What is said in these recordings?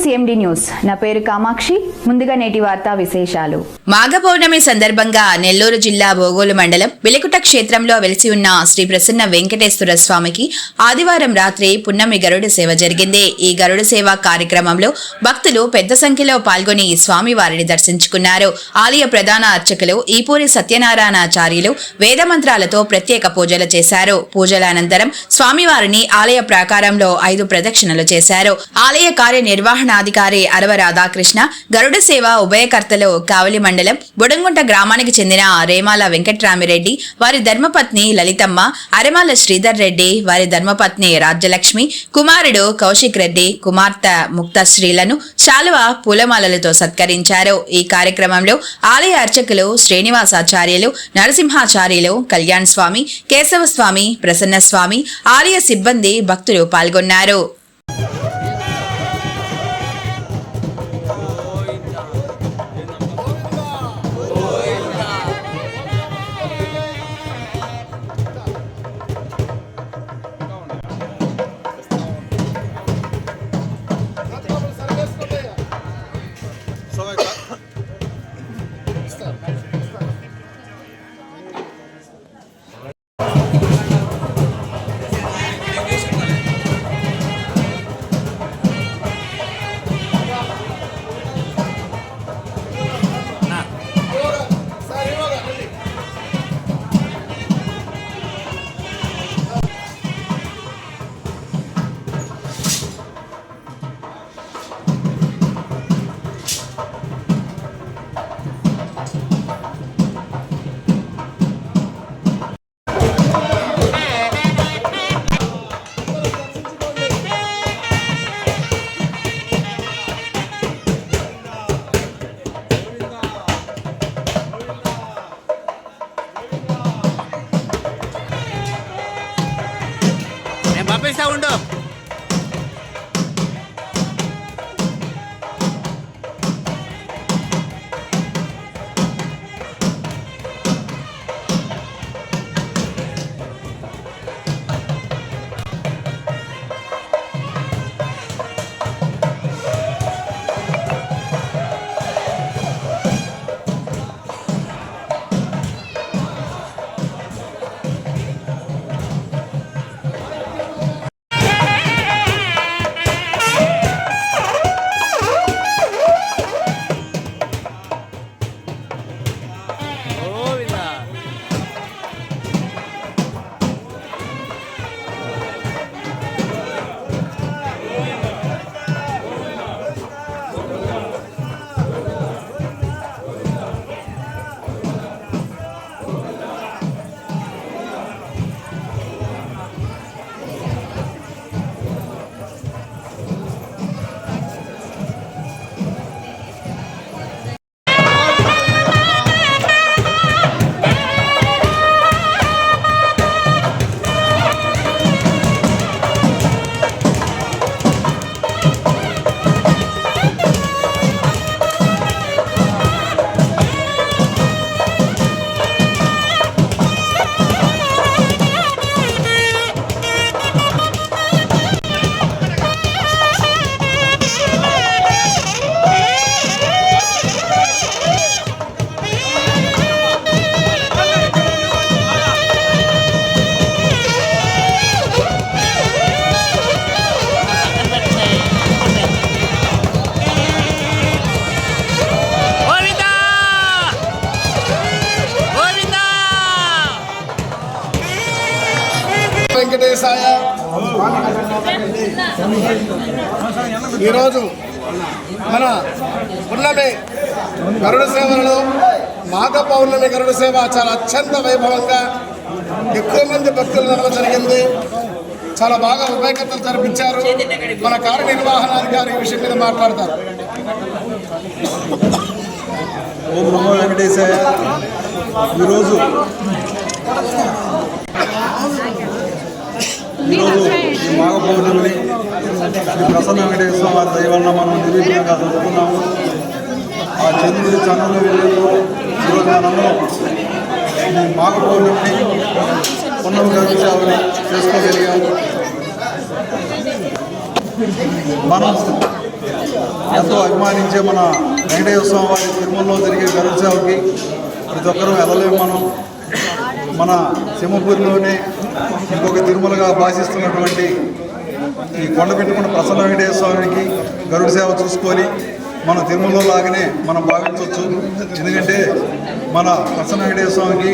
CMD news నా పేరు కామాక్షి. ముందుగా నేటి వార్తా విశేషాలు. మాఘ పౌర్ణమి సందర్భంగా నెల్లూరు జిల్లా బోగోలు మండలం వెలికుట క్షేత్రంలో వెలిసి ఉన్న శ్రీ ప్రసన్న వెంకటేశ్వర స్వామికి ఆదివారం రాత్రి పున్నమి గరుడ సేవ జరిగింది. ఈ గరుడ సేవ కార్యక్రమంలో భక్తులు పెద్ద సంఖ్యలో పాల్గొని స్వామి వారిని దర్శించుకున్నారు. ఆలయ ప్రధాన అర్చకులు ఈపూరి సత్యనారాయణాచార్యులు వేద మంత్రాలతో ప్రత్యేక పూజలు చేశారు. పూజల అనంతరం స్వామివారిని ఆలయ ప్రాకారంలో ఐదు ప్రదక్షిణలు చేశారు. ఆలయ నిర్వహణాధికారి అరవ రాధాకృష్ణ గరుడ సేవ ఉభయకర్తలు కావలి మండలం బుడంగుంట గ్రామానికి చెందిన రేమాల వెంకట్రామిరెడ్డి వారి ధర్మపత్ని లలితమ్మ అరమాల శ్రీధర్ రెడ్డి వారి ధర్మపత్ని రాజ్యలక్ష్మి కుమారుడు కౌశిక్ రెడ్డి కుమార్తె ముక్తశ్రీలను శాలువ పూలమాలలతో సత్కరించారు. ఈ కార్యక్రమంలో ఆలయ అర్చకులు శ్రీనివాసాచార్యులు నరసింహాచార్యులు కళ్యాణ్ స్వామి కేశవ స్వామి ప్రసన్న స్వామి ఆలయ సిబ్బంది భక్తులు పాల్గొన్నారు. கொண்டாம். ఈరోజు మన పున్నమి గరుడ సేవలలో మాఘ పౌర్ణమి గరుడ సేవ చాలా అత్యంత వైభవంగా ఎక్కువ మంది భక్తులు నడవ జరిగింది. చాలా బాగా ఉభయకర్తలు జరిపించారు. మన కార్యనిర్వహణాధికారి ఈ విషయం మీద మాట్లాడతారు. ఓం నమో వెంకటేశాయ. ఈరోజు ఈ శ్రీ ప్రసన్న వెంకటేశ్వర వారి దయవల్ల మనం నిర్విఘ్నంగా చదువుకున్నాము ఆ చంద్రుడి చంద్రుల వెళ్ళేందుకు ఈరోజు మనందరం ఈ మాఘ పౌర్ణమిని పున్నమి గర్భించాలని చేసుకోగలిగాము మనం ఎంతో అభిమానించే మన వెంకటేశ్వర స్వామి వారి తిరుమలలో జరిగే గరుత్సవకి ప్రతి ఒక్కరూ వెళ్ళలేము మనం. మన సింహపూరిలోనే ఇంకొక తిరుమలగా భాషిస్తున్నటువంటి ఈ కొండ పెట్టుకున్న ప్రసన్న వెంకటేశ్వర స్వామికి గరుడ సేవ చూసుకొని మన తిరుమలలో లాగానే మనం భావించవచ్చు. ఎందుకంటే మన ప్రసన్న వెంకటేశ్వర స్వామికి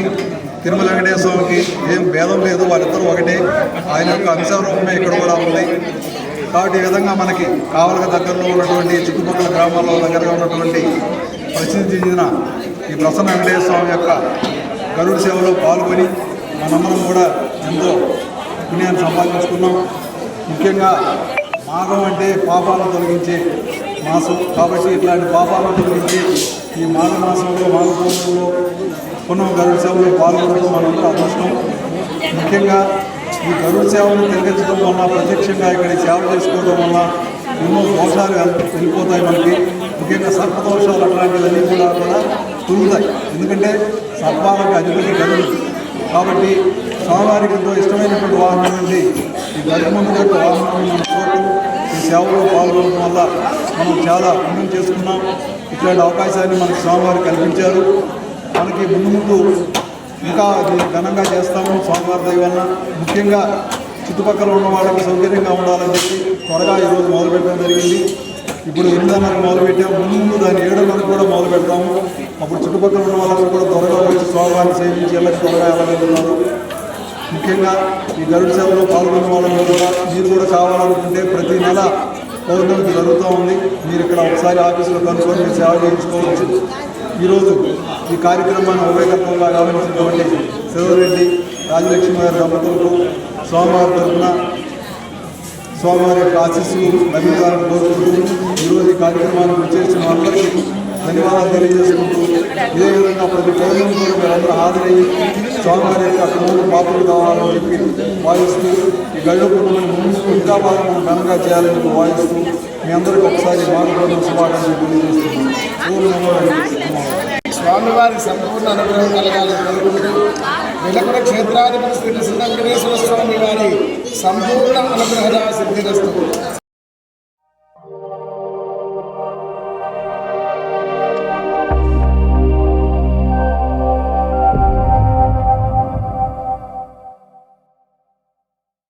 తిరుమల వెంకటేశ్వర స్వామికి ఏం భేదం లేదు. వాళ్ళిద్దరూ ఒకటే. ఆయన యొక్క అంశ రూపమే ఇక్కడ కూడా ఉంది. కాబట్టి ఈ విధంగా మనకి కావలక దగ్గరలో ఉన్నటువంటి చుట్టుపక్కల గ్రామాల్లో దగ్గరగా ఉన్నటువంటి ప్రసిద్ధి చెందిన ఈ ప్రసన్న వెంకటేశ్వర స్వామి యొక్క గరుడు సేవలో పాల్గొని మనందరం కూడా ఎంతో పుణ్యాన్ని సంపాదించుకున్నాం. ముఖ్యంగా మాఘం అంటే పాపాలను తొలగించే మాసం. కాబట్టి ఇట్లాంటి పాపాలను తొలగించి ఈ మాఘ మాసంలో మాఘ పూర్ణంలో పునః గరుడ సేవలో పాల్గొనడం మనందరూ అదృష్టం. ముఖ్యంగా ఈ గరుడ సేవను తిరగించడం వల్ల ప్రత్యక్షంగా ఇక్కడ సేవ చేసుకోవడం వల్ల ఎన్నో దోషాలు వెళ్ళిపోతాయి మనకి. ముఖ్యంగా సర్పదోషాలు అట్లాంటివన్నీ కూడా కూడా తొలుగుతాయి. ఎందుకంటే సర్పాలకు అధిపతి గరుడు. కాబట్టి స్వామివారికి ఎంతో ఇష్టమైనటువంటి వాహనం నుండి ఈ గరుడు ఈ సేవలో పాల్గొనడం వల్ల మనం చాలా పుణ్యం చేసుకున్నాం ఇట్లాంటి అవకాశాన్ని మనకి స్వామివారు కల్పించారు మనకి ముందు ముందు ఇంకా ఘనంగా చేస్తాము స్వామివారి దయ వలన ముఖ్యంగా చుట్టుపక్కల ఉన్న వాళ్ళకి సౌకర్యంగా ఉండాలని చెప్పి త్వరగా ఈరోజు మొదలు పెట్టడం జరిగింది ఇప్పుడు ఎనిమిదిన్నరకు మొదలుపెట్టాము ముందు ముందు దాన్ని ఏడున్నరకు కూడా మొదలు పెడతాము అప్పుడు చుట్టుపక్కల ఉన్న వాళ్ళకి కూడా త్వరగా వచ్చి స్వామివారిని సేవించి వెళ్ళకి త్వరగా వెళ్ళగలుగుతున్నారు ముఖ్యంగా ఈ గరుడ సేవలో పాల్గొన్న వాళ్ళని కూడా మీరు కూడా కావాలనుకుంటే ప్రతి నెల పౌర్ణమికి జరుగుతూ ఉంది. మీరు ఇక్కడ ఒకసారి ఆఫీసులో కనుక్కొని మీరు సేవ చేయించుకోవచ్చు. ఈరోజు ఈ కార్యక్రమాన్ని ఉభయకత్వంగా గమనించినటువంటి శివరెడ్డి రాజలక్ష్మి గారి దంపతులకు సోమవారం తరఫున స్వామివారి యొక్క ఆశీస్సులు లభించాలని కోరుకుంటూ ఈరోజు ఈ కార్యక్రమాన్ని విచ్చేసిన వాళ్ళకి ధన్యవాదాలు తెలియజేసుకుంటూ ఇదే విధంగా ప్రతి పౌర్ణమి కూడా మీరందరూ హాజరయ్యి స్వామివారి యొక్క క్రమం పాత్రలు కావాలని చెప్పి వాయిస్తూ ఈ గడువు కుటుంబాన్ని ముందు హితాబాదం మనం ఘనంగా చేయాలని వాయిస్తూ మీ అందరికీ ఒకసారి మాట్లాడడం శుభాకాంక్షలు తెలియజేస్తున్నాను. స్వామివారి సంపూర్ణ అనుగ్రహం కలగాలని కోరుకుంటూ వెలకుడ క్షేత్రాధిపతి శ్రీ ప్రసన్న వెంకటేశ్వర స్వామి వారి సంపూర్ణ అనుగ్రహ సిద్ధిరస్తు